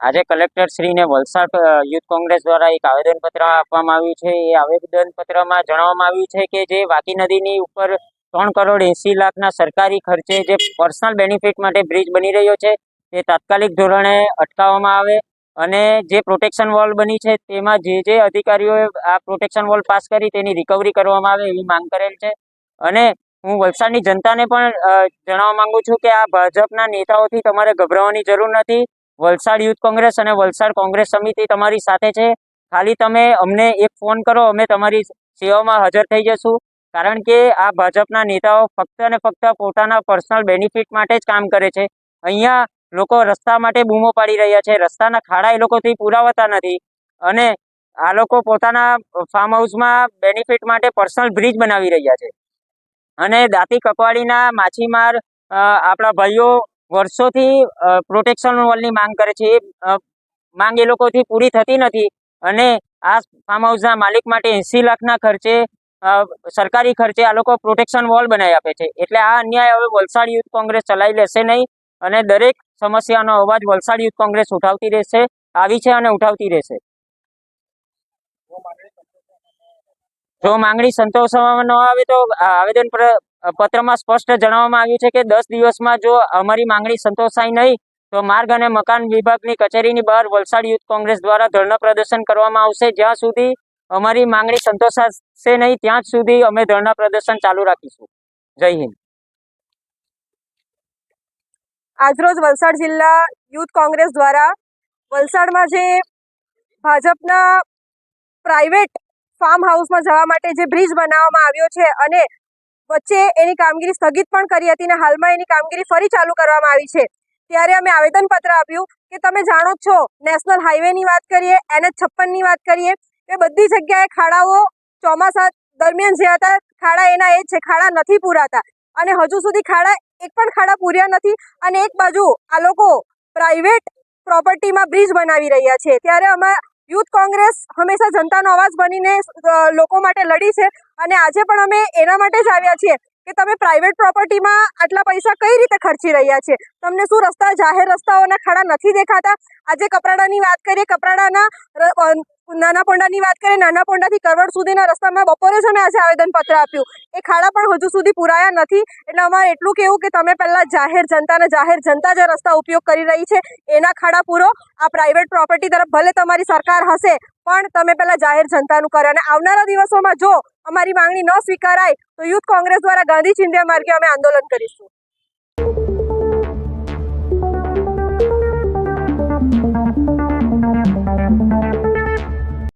આજે કલેક્ટર શ્રીને વલસાડ યુથ કોંગ્રેસ દ્વારા એક આવેદનપત્ર આપવામાં આવ્યું છે. એ આવેદનપત્રમાં જણાવવામાં આવ્યું છે કે જે વાકી નદીની ઉપર ત્રણ કરોડ એંસી લાખના સરકારી ખર્ચે જે પર્સનલ બેનિફિટ માટે બ્રિજ બની રહ્યો છે, તે તાત્કાલિક ધોરણે અટકાવવામાં આવે અને જે પ્રોટેક્શન વોલ બની છે, તેમાં જે જે અધિકારીઓએ આ પ્રોટેક્શન વોલ પાસ કરી તેની રિકવરી કરવામાં આવે એવી માંગ કરેલ છે. અને હું વલસાડની જનતાને પણ જણાવવા માંગુ છું કે આ ભાજપના નેતાઓથી તમારે ગભરાવાની જરૂર નથી. વલસાડ યુથ કોંગ્રેસ અને વલસાડ કોંગ્રેસ સમિતિ તમારી સાથે છે. ખાલી તમે અમને એક ફોન કરો, અમે તમારી સેવામાં હાજર થઈ જશું. કારણ કે આ ભાજપના નેતાઓ ફક્ત અને ફક્ત પોતાના પર્સનલ બેનિફિટ માટે જ કામ કરે છે. અહીંયા લોકો રસ્તા માટે બૂમો પાડી રહ્યા છે. રસ્તાના ખાડા એ લોકોથી પુરાવતા નથી. અને આ લોકો પોતાના ફાર્મ હાઉસમાં બેનિફિટ માટે પર્સનલ બ્રિજ બનાવી રહ્યા છે. અને દાંતી કકવાડીના માછીમાર આપણા ભાઈઓ વર્ષોથી પ્રોટેક્શન વોલની માંગ કરે છે. એ માંગ એ લોકોથી પૂરી થતી નથી અને આ ફાર્મ હાઉસના માલિક માટે એંસી લાખના ખર્ચે સરકારી ખર્ચે આ લોકો પ્રોટેક્શન વોલ બનાવી આપે છે. એટલે આ અન્યાય હવે વલસાડ યુથ કોંગ્રેસ ચલાવી લેશે નહીં અને દરેક સમસ્યાનો અવાજ વલસાડ યુથ કોંગ્રેસ ઉઠાવતી રહેશે, આવી છે અને ઉઠાવતી રહેશે. જો માંગણી સંતોષવામાં ન આવે તો આવેદન પત્રમાં સ્પષ્ટ જણાવવામાં આવ્યું છે કે દસ દિવસમાં જો અમારી માંગણી સંતોષાય નહીં, તો માર્ગ અને મકાન વિભાગની કચેરીની બહાર વલસાડ યુથ કોંગ્રેસ દ્વારા ધરણા પ્રદર્શન કરવામાં આવશે. જ્યાં સુધી અમારી માંગણી સંતોષાશે નહીં, ત્યાં સુધી અમે ધરણા પ્રદર્શન ચાલુ રાખીશું. જય હિન્દ. આજરોજ વલસાડ જિલ્લા યુથ કોંગ્રેસ દ્વારા વલસાડમાં જે ભાજપના પ્રાઇવેટ ફાર્મ હાઉસમાં જવા માટે જે બ્રિજ બનાવવામાં આવ્યો છે અને વચ્ચે એની કામગીરી સ્થગિત પણ કરી હતી અને હાલમાં એની કામગીરી ફરી ચાલુ કરવામાં આવી છે. ત્યારે અમે આવેદનપત્ર આપ્યું કે તમે જાણો છો નેશનલ હાઈવેની વાત કરીએ એનએચ છપ્પનની વાત કરીએ, એ બધી જગ્યાએ ખાડાઓ ચોમાસા દરમિયાન જે હતા, ખાડા એના એ છે, ખાડા નથી પૂરાતા. અને હજુ સુધી ખાડા, એક પણ ખાડા પૂર્યા નથી અને એક બાજુ આ લોકો પ્રાઇવેટ પ્રોપર્ટીમાં બ્રિજ બનાવી રહ્યા છે. ત્યારે અમે યુથ કોંગ્રેસ હંમેશા જનતાનો અવાજ બનીને લોકો માટે લડી છે. અને આજે પણ અમે એના માટે જ આવ્યા છીએ કે તમે પ્રાઇવેટ પ્રોપર્ટીમાં આટલા પૈસા કઈ રીતે ખર્ચી રહ્યા છે? તમને શું રસ્તા, જાહેર રસ્તાઓના ખાડા નથી દેખાતા? આજે કપરાડાની વાત કરીએ, કપરાડાના નાના પોંડાની વાત કરીએ, નાના પોંડાથી કરવડ સુધીના રસ્તામાં બપોરે અમે આજે આવેદનપત્ર આપ્યું. એ ખાડા પણ હજુ સુધી પૂરાયા નથી. એટલે અમારે એટલું કહેવું કે તમે પહેલાં જાહેર જનતાને જાહેર જનતા જે રસ્તા ઉપયોગ કરી રહી છે. એના ખાડા પૂરો. આ પ્રાઇવેટ પ્રોપર્ટી તરફ ભલે તમારી સરકાર હશે, પણ તમે પહેલાં જાહેર જનતાનું કરો. અને આવનારા દિવસોમાં જો અમારી માંગણી ન સ્વીકારાય, તો યુથ કોંગ્રેસ દ્વારા ગાંધી ચિંધ્યા માર્ગે અમે આંદોલન કરીશું.